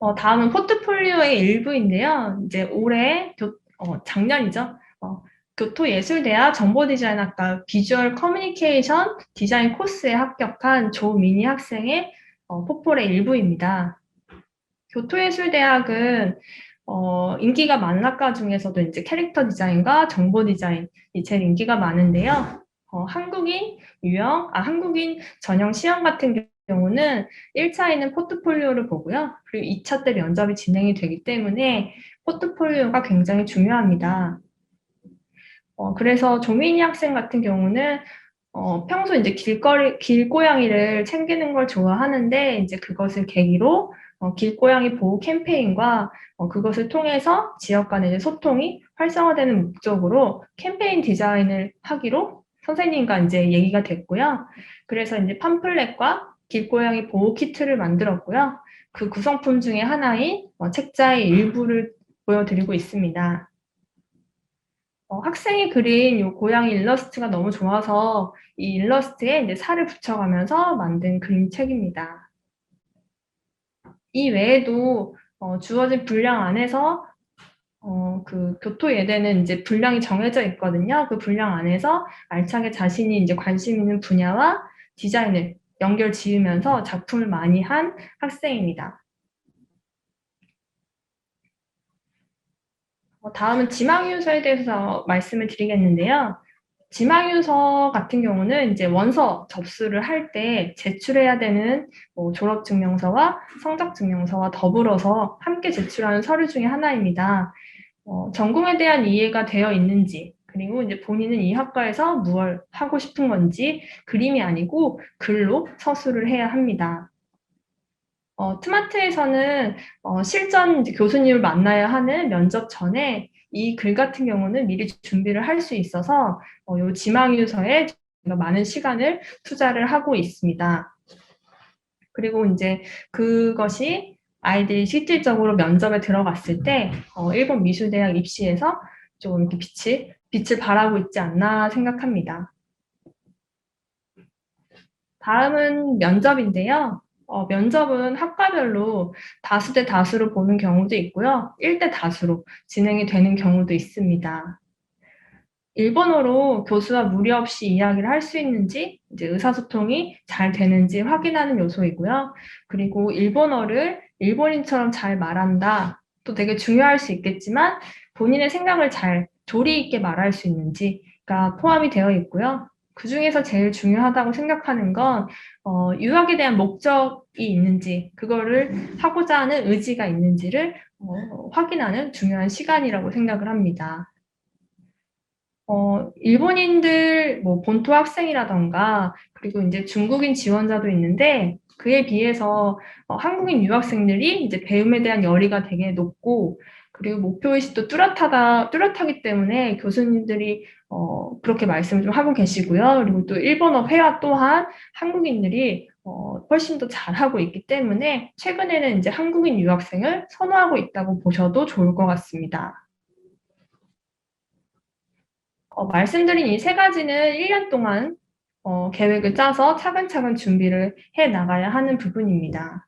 어, 다음은 포트폴리오의 일부인데요. 이제 올해 교, 어, 작년이죠. 어, 교토예술대학 정보디자인학과 비주얼 커뮤니케이션 디자인 코스에 합격한 조민희 학생의 어, 포폴의 일부입니다. 교토예술대학은 어, 인기가 많은 학과 중에서도 이제 캐릭터 디자인과 정보 디자인이 제일 인기가 많은데요. 어, 한국인 유형, 아, 한국인 전형 시험 같은 경우는 1차에는 포트폴리오를 보고요. 그리고 2차 때 면접이 진행이 되기 때문에 포트폴리오가 굉장히 중요합니다. 어, 그래서 조민희 학생 같은 경우는 어, 평소 이제 길거리, 길고양이를 챙기는 걸 좋아하는데 이제 그것을 계기로 어, 길고양이 보호 캠페인과 어, 그것을 통해서 지역 간의 소통이 활성화되는 목적으로 캠페인 디자인을 하기로 선생님과 이제 얘기가 됐고요. 그래서 이제 팜플렛과 길고양이 보호 키트를 만들었고요. 그 구성품 중에 하나인 어, 책자의 일부를 보여드리고 있습니다. 어, 학생이 그린 이 고양이 일러스트가 너무 좋아서 이 일러스트에 이제 살을 붙여가면서 만든 그림책입니다. 이 외에도 어, 주어진 분량 안에서 어, 그 교토 예대는 이제 분량이 정해져 있거든요. 그 분량 안에서 알차게 자신이 이제 관심 있는 분야와 디자인을 연결 지으면서 작품을 많이 한 학생입니다. 어, 다음은 지망유서에 대해서 말씀을 드리겠는데요. 지망유서 같은 경우는 이제 원서 접수를 할 때 제출해야 되는 뭐 졸업증명서와 성적증명서와 더불어서 함께 제출하는 서류 중에 하나입니다. 어, 전공에 대한 이해가 되어 있는지, 그리고 이제 본인은 이 학과에서 무엇 하고 싶은 건지 그림이 아니고 글로 서술을 해야 합니다. 어, 트마트에서는 어, 실전 교수님을 만나야 하는 면접 전에 이 글 같은 경우는 미리 준비를 할 수 있어서 어, 이 지망유서에 많은 시간을 투자를 하고 있습니다. 그리고 이제 그것이 아이들이 실질적으로 면접에 들어갔을 때 어, 일본 미술대학 입시에서 좀 이렇게 빛이 빛을 발하고 있지 않나 생각합니다. 다음은 면접인데요. 어, 면접은 학과별로 다수 대 다수로 보는 경우도 있고요. 1대 다수로 진행이 되는 경우도 있습니다. 일본어로 교수와 무리 없이 이야기를 할 수 있는지, 이제 의사소통이 잘 되는지 확인하는 요소이고요. 그리고 일본어를 일본인처럼 잘 말한다. 또 되게 중요할 수 있겠지만 본인의 생각을 잘 조리 있게 말할 수 있는지가 포함이 되어 있고요. 그 중에서 제일 중요하다고 생각하는 건 어, 유학에 대한 목적이 있는지 그거를 하고자 하는 의지가 있는지를 어, 확인하는 중요한 시간이라고 생각을 합니다. 어, 일본인들 뭐 본토 학생이라던가 그리고 이제 중국인 지원자도 있는데 그에 비해서 어, 한국인 유학생들이 이제 배움에 대한 열의가 되게 높고 그리고 목표의식도 뚜렷하다, 뚜렷하기 때문에 교수님들이 어, 그렇게 말씀을 좀 하고 계시고요. 그리고 또 일본어 회화 또한 한국인들이 어, 훨씬 더 잘하고 있기 때문에 최근에는 이제 한국인 유학생을 선호하고 있다고 보셔도 좋을 것 같습니다. 어, 말씀드린 이 세 가지는 1년 동안 어, 계획을 짜서 차근차근 준비를 해 나가야 하는 부분입니다.